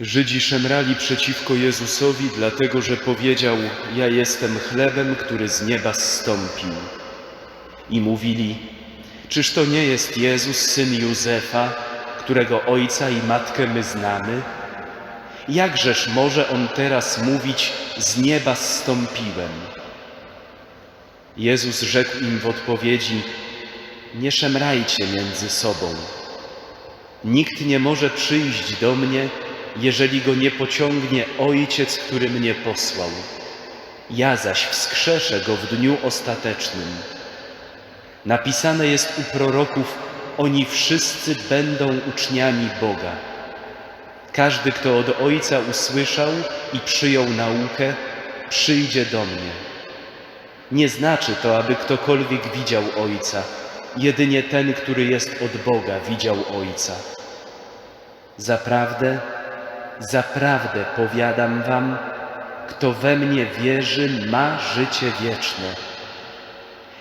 Żydzi szemrali przeciwko Jezusowi, dlatego że powiedział: Ja jestem chlebem, który z nieba zstąpił. I mówili: Czyż to nie jest Jezus, syn Józefa, którego ojca i matkę my znamy? Jakżeż może on teraz mówić: Z nieba zstąpiłem? Jezus rzekł im w odpowiedzi: Nie szemrajcie między sobą. Nikt nie może przyjść do mnie, jeżeli go nie pociągnie Ojciec, który mnie posłał. Ja zaś wskrzeszę go w dniu ostatecznym. Napisane jest u proroków: Oni wszyscy będą uczniami Boga. Każdy, kto od Ojca usłyszał i przyjął naukę, przyjdzie do mnie. Nie znaczy to, aby ktokolwiek widział Ojca. Jedynie ten, który jest od Boga, widział Ojca. Zaprawdę, zaprawdę powiadam wam, kto we mnie wierzy, ma życie wieczne.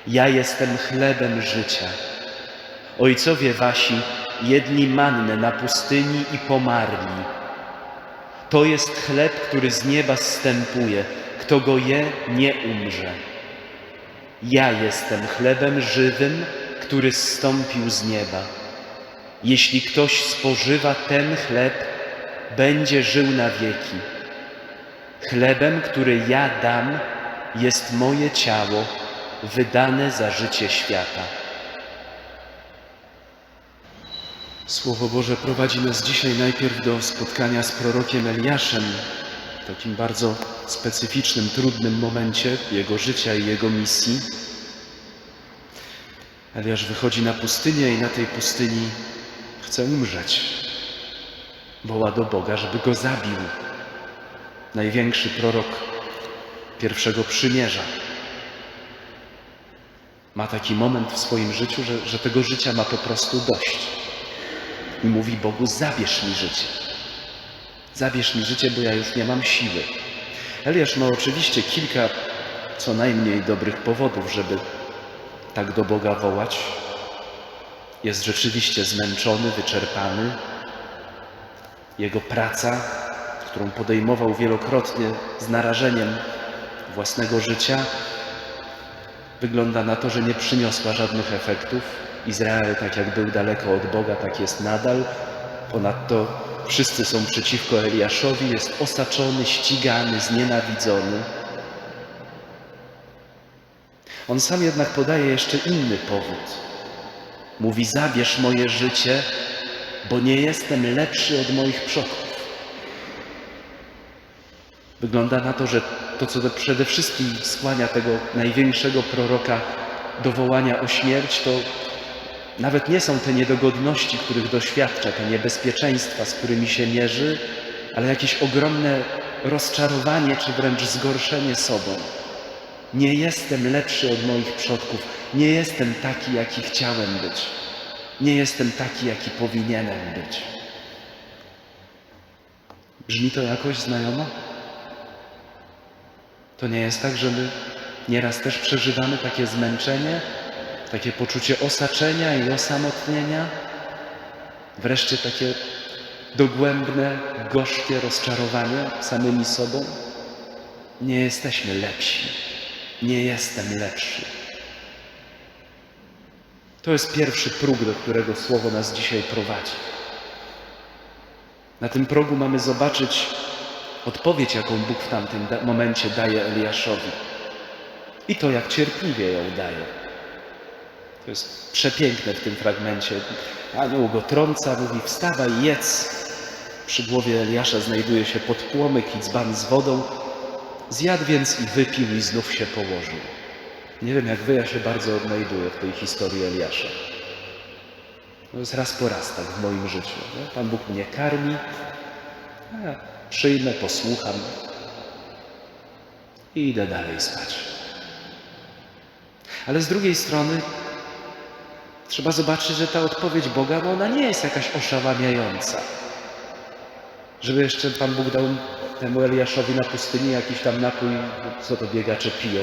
Ja jestem chlebem życia. Ojcowie wasi jedli mannę na pustyni i pomarli. To jest chleb, który z nieba zstępuje. Kto go je, nie umrze. Ja jestem chlebem żywym, który zstąpił z nieba. Jeśli ktoś spożywa ten chleb, będzie żył na wieki. Chlebem, który ja dam, jest moje ciało, wydane za życie świata. Słowo Boże prowadzi nas dzisiaj najpierw do spotkania z prorokiem Eliaszem, w takim bardzo specyficznym, trudnym momencie jego życia i jego misji. Eliasz wychodzi na pustynię i na tej pustyni chce umrzeć. Woła do Boga, żeby go zabił. Największy prorok pierwszego przymierza. Ma taki moment w swoim życiu, że, że tego życia ma po prostu dość. I mówi Bogu: Zabierz mi życie. Zabierz mi życie, bo ja już nie mam siły. Eliasz ma oczywiście kilka co najmniej dobrych powodów, żeby tak do Boga wołać. Jest rzeczywiście zmęczony, wyczerpany. Jego praca, którą podejmował wielokrotnie z narażeniem własnego życia, wygląda na to, że nie przyniosła żadnych efektów. Izrael, tak jak był daleko od Boga, tak jest nadal. Ponadto wszyscy są przeciwko Eliaszowi, jest osaczony, ścigany, znienawidzony. On sam jednak podaje jeszcze inny powód. Mówi: Zabierz moje życie, bo nie jestem lepszy od moich przodków. Wygląda na to, że to, co przede wszystkim skłania tego największego proroka do wołania o śmierć, to nawet nie są te niedogodności, których doświadcza, te niebezpieczeństwa, z którymi się mierzy, ale jakieś ogromne rozczarowanie czy wręcz zgorszenie sobą. Nie jestem lepszy od moich przodków, nie jestem taki, jaki chciałem być, nie jestem taki, jaki powinienem być. Brzmi to jakoś znajomo? To nie jest tak, że my nieraz też przeżywamy takie zmęczenie, takie poczucie osaczenia i osamotnienia, wreszcie takie dogłębne, gorzkie rozczarowanie samymi sobą. Nie jesteśmy lepsi. Nie jestem lepszy. To jest pierwszy próg, do którego słowo nas dzisiaj prowadzi. Na tym progu mamy zobaczyć odpowiedź, jaką Bóg w tamtym momencie daje Eliaszowi. I to, jak cierpliwie ją daje. To jest przepiękne w tym fragmencie. Anioł go trąca, mówi wstawaj, jedz. Przy głowie Eliasza znajduje się podpłomyk i dzban z wodą. Zjadł więc i wypił i znów się położył. Nie wiem jak wy, ja się bardzo odnajduję w tej historii Eliasza. To jest raz po raz tak w moim życiu. Nie? Pan Bóg mnie karmi, ja przyjmę, posłucham i idę dalej spać. Ale z drugiej strony trzeba zobaczyć, że ta odpowiedź Boga, no ona nie jest jakaś oszałamiająca. Żeby jeszcze Pan Bóg dał temu Eliaszowi na pustyni jakiś tam napój, co to biegacze piją,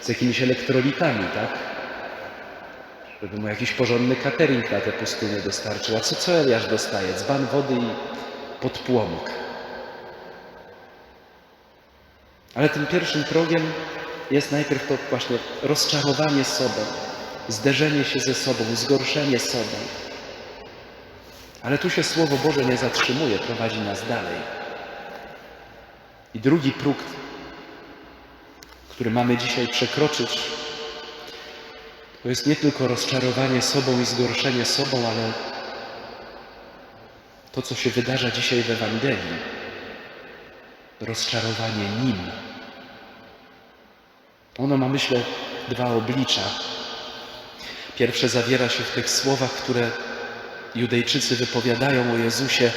z jakimiś elektrolitami, tak? Żeby mu jakiś porządny catering na tę pustynię dostarczył. A co, co Eliasz dostaje? Dzban wody i pod płomyk. Ale tym pierwszym progiem jest najpierw to właśnie rozczarowanie sobą, zderzenie się ze sobą, zgorszenie sobą. Ale tu się Słowo Boże nie zatrzymuje, prowadzi nas dalej. I drugi próg, który mamy dzisiaj przekroczyć, to jest nie tylko rozczarowanie sobą i zgorszenie sobą, ale to, co się wydarza dzisiaj w Ewangelii. Rozczarowanie Nim. Ono ma, myślę, dwa oblicza. Pierwsze zawiera się w tych słowach, które Judejczycy wypowiadają o Jezusie.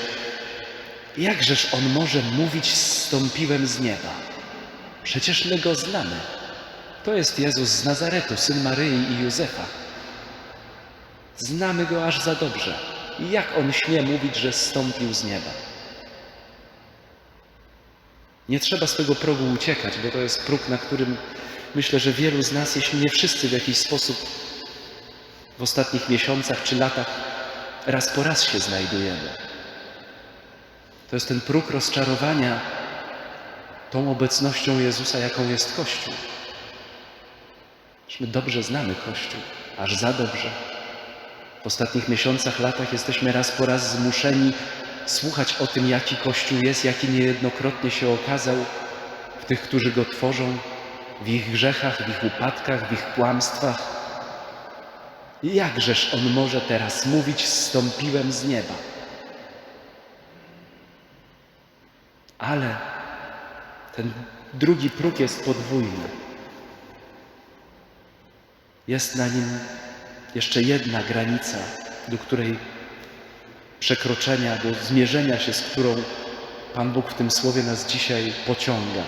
Jakżeż On może mówić, zstąpiłem z nieba? Przecież my Go znamy. To jest Jezus z Nazaretu, syn Maryi i Józefa. Znamy Go aż za dobrze. Jak On śmie mówić, że zstąpił z nieba? Nie trzeba z tego progu uciekać, bo to jest próg, na którym myślę, że wielu z nas, jeśli nie wszyscy w jakiś sposób w ostatnich miesiącach czy latach raz po raz się znajdujemy. To jest ten próg rozczarowania tą obecnością Jezusa, jaką jest Kościół. My dobrze znamy Kościół, aż za dobrze. W ostatnich miesiącach, latach jesteśmy raz po raz zmuszeni słuchać o tym, jaki Kościół jest, jaki niejednokrotnie się okazał w tych, którzy go tworzą, w ich grzechach, w ich upadkach, w ich kłamstwach. Jakżeż on może teraz mówić, zstąpiłem z nieba? Ale ten drugi próg jest podwójny. Jest na nim jeszcze jedna granica, do której przekroczenia, do zmierzenia się, z którą Pan Bóg w tym słowie nas dzisiaj pociąga.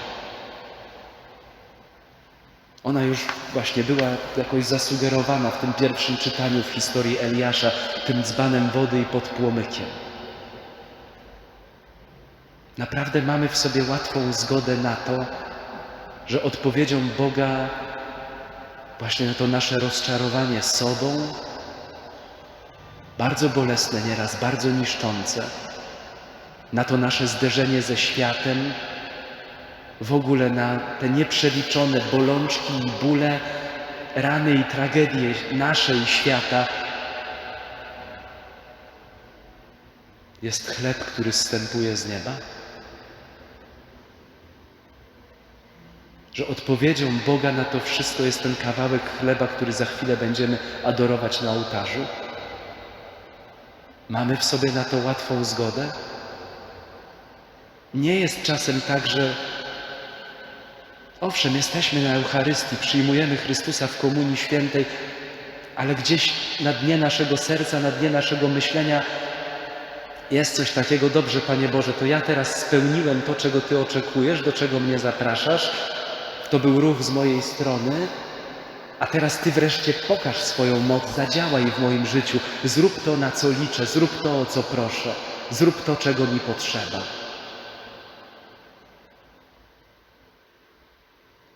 Ona już właśnie była jakoś zasugerowana w tym pierwszym czytaniu w historii Eliasza, tym dzbanem wody i pod płomykiem. Naprawdę mamy w sobie łatwą zgodę na to, że odpowiedzią Boga właśnie na to nasze rozczarowanie sobą, bardzo bolesne nieraz, bardzo niszczące, na to nasze zderzenie ze światem, w ogóle na te nieprzeliczone bolączki i bóle, rany i tragedie naszej świata, jest chleb, który zstępuje z nieba? Że odpowiedzią Boga na to wszystko jest ten kawałek chleba, który za chwilę będziemy adorować na ołtarzu? Mamy w sobie na to łatwą zgodę? Nie jest czasem tak, że owszem, jesteśmy na Eucharystii, przyjmujemy Chrystusa w Komunii Świętej, ale gdzieś na dnie naszego serca, na dnie naszego myślenia jest coś takiego, dobrze Panie Boże, to ja teraz spełniłem to, czego Ty oczekujesz, do czego mnie zapraszasz. To był ruch z mojej strony, a teraz Ty wreszcie pokaż swoją moc, zadziałaj w moim życiu, zrób to, na co liczę, zrób to, o co proszę, zrób to, czego mi potrzeba.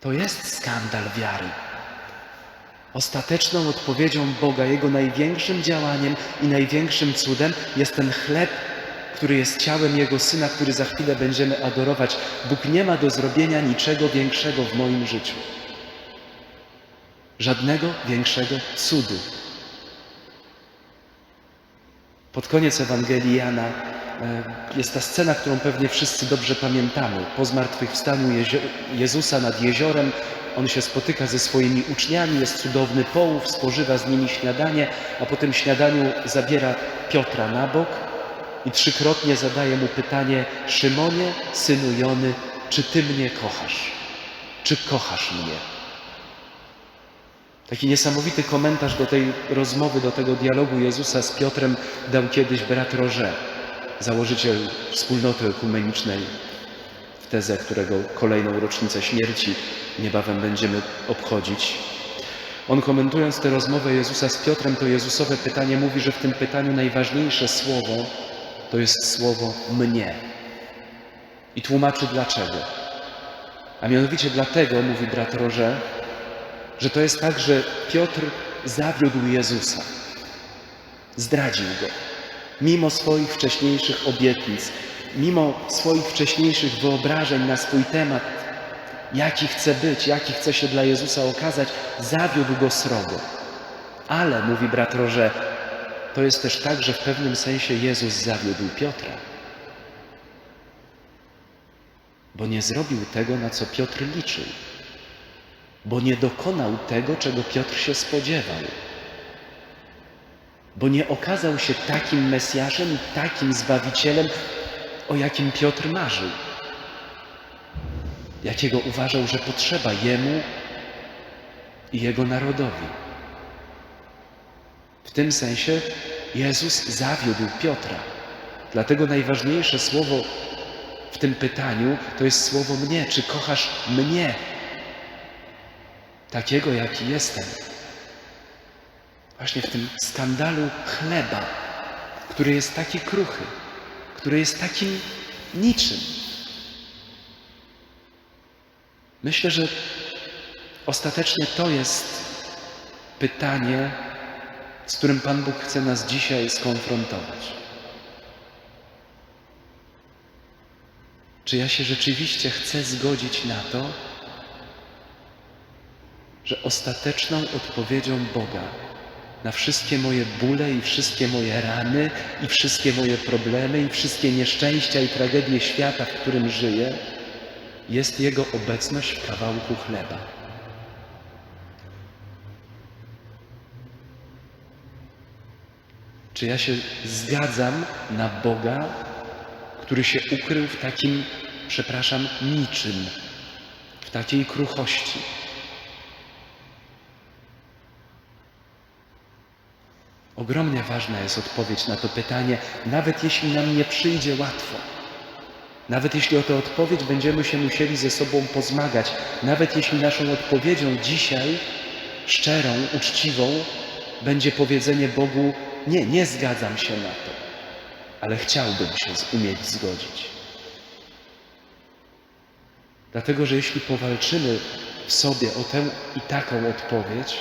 To jest skandal wiary. Ostateczną odpowiedzią Boga, Jego największym działaniem i największym cudem jest ten chleb, który jest ciałem Jego Syna, który za chwilę będziemy adorować. Bóg nie ma do zrobienia niczego większego w moim życiu. Żadnego większego cudu. Pod koniec Ewangelii Jana e, jest ta scena, którą pewnie wszyscy dobrze pamiętamy. Po zmartwychwstaniu Jezusa nad jeziorem on się spotyka ze swoimi uczniami, jest cudowny połów, spożywa z nimi śniadanie, a po tym śniadaniu zabiera Piotra na bok i trzykrotnie zadaje mu pytanie: Szymonie, synu Jony, czy ty mnie kochasz? Czy kochasz mnie? Taki niesamowity komentarz do tej rozmowy, do tego dialogu Jezusa z Piotrem dał kiedyś brat Roże, założyciel wspólnoty ekumenicznej w tezę, którego kolejną rocznicę śmierci niebawem będziemy obchodzić. On komentując tę rozmowę Jezusa z Piotrem, to Jezusowe pytanie mówi, że w tym pytaniu najważniejsze słowo to jest słowo mnie. I tłumaczy dlaczego. A mianowicie dlatego, mówi brat Roże, że to jest tak, że Piotr zawiódł Jezusa, zdradził go, mimo swoich wcześniejszych obietnic, mimo swoich wcześniejszych wyobrażeń na swój temat, jaki chce być, jaki chce się dla Jezusa okazać, zawiódł go srogo. Ale, mówi brat Roże, to jest też tak, że w pewnym sensie Jezus zawiódł Piotra. Bo nie zrobił tego, na co Piotr liczył. Bo nie dokonał tego, czego Piotr się spodziewał. Bo nie okazał się takim Mesjaszem i takim Zbawicielem, o jakim Piotr marzył. Jakiego uważał, że potrzeba jemu i jego narodowi. W tym sensie Jezus zawiódł Piotra. Dlatego najważniejsze słowo w tym pytaniu to jest słowo mnie. Czy kochasz mnie? Takiego, jaki jestem. Właśnie w tym skandalu chleba, który jest taki kruchy, który jest takim niczym. Myślę, że ostatecznie to jest pytanie, z którym Pan Bóg chce nas dzisiaj skonfrontować. Czy ja się rzeczywiście chcę zgodzić na to, że ostateczną odpowiedzią Boga na wszystkie moje bóle i wszystkie moje rany i wszystkie moje problemy i wszystkie nieszczęścia i tragedie świata, w którym żyję, jest Jego obecność w kawałku chleba. Czy ja się zgadzam na Boga, który się ukrył w takim, przepraszam, niczym, w takiej kruchości? Ogromnie ważna jest odpowiedź na to pytanie, nawet jeśli nam nie przyjdzie łatwo. Nawet jeśli o tę odpowiedź będziemy się musieli ze sobą pozmagać, nawet jeśli naszą odpowiedzią dzisiaj, szczerą, uczciwą, będzie powiedzenie Bogu: Nie, nie zgadzam się na to, ale chciałbym się umieć zgodzić. Dlatego, że jeśli powalczymy w sobie o tę i taką odpowiedź,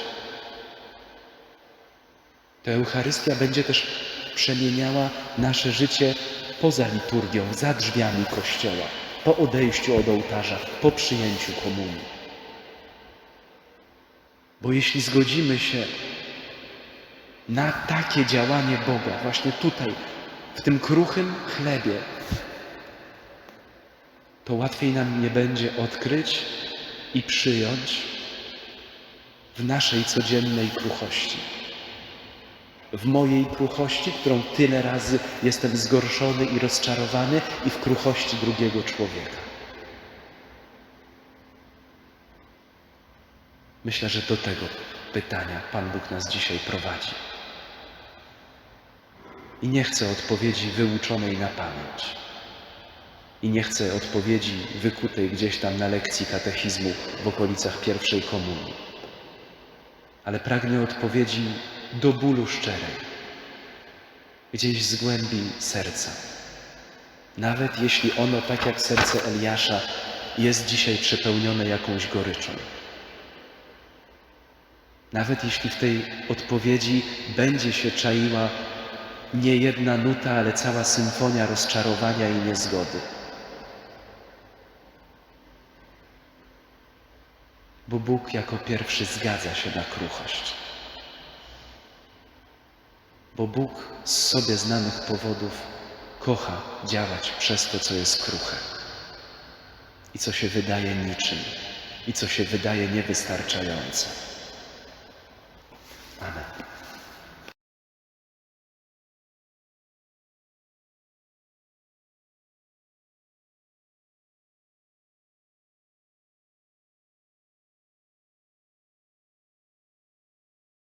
to Eucharystia będzie też przemieniała nasze życie poza liturgią, za drzwiami kościoła, po odejściu od ołtarza, po przyjęciu komunii. Bo jeśli zgodzimy się na takie działanie Boga, właśnie tutaj, w tym kruchym chlebie, to łatwiej nam nie będzie odkryć i przyjąć w naszej codziennej kruchości w mojej kruchości, którą tyle razy jestem zgorszony i rozczarowany, i w kruchości drugiego człowieka. Myślę, że do tego pytania Pan Bóg nas dzisiaj prowadzi. I nie chcę odpowiedzi wyuczonej na pamięć. I nie chcę odpowiedzi wykutej gdzieś tam na lekcji katechizmu w okolicach pierwszej komunii. Ale pragnę odpowiedzi do bólu szczerej, gdzieś z głębi serca. Nawet jeśli ono, tak jak serce Eliasza, jest dzisiaj przepełnione jakąś goryczą. Nawet jeśli w tej odpowiedzi będzie się czaiła nie jedna nuta, ale cała symfonia rozczarowania i niezgody. Bo Bóg jako pierwszy zgadza się na kruchość bo Bóg z sobie znanych powodów kocha działać przez to, co jest kruche i co się wydaje niczym i co się wydaje niewystarczające. Amen.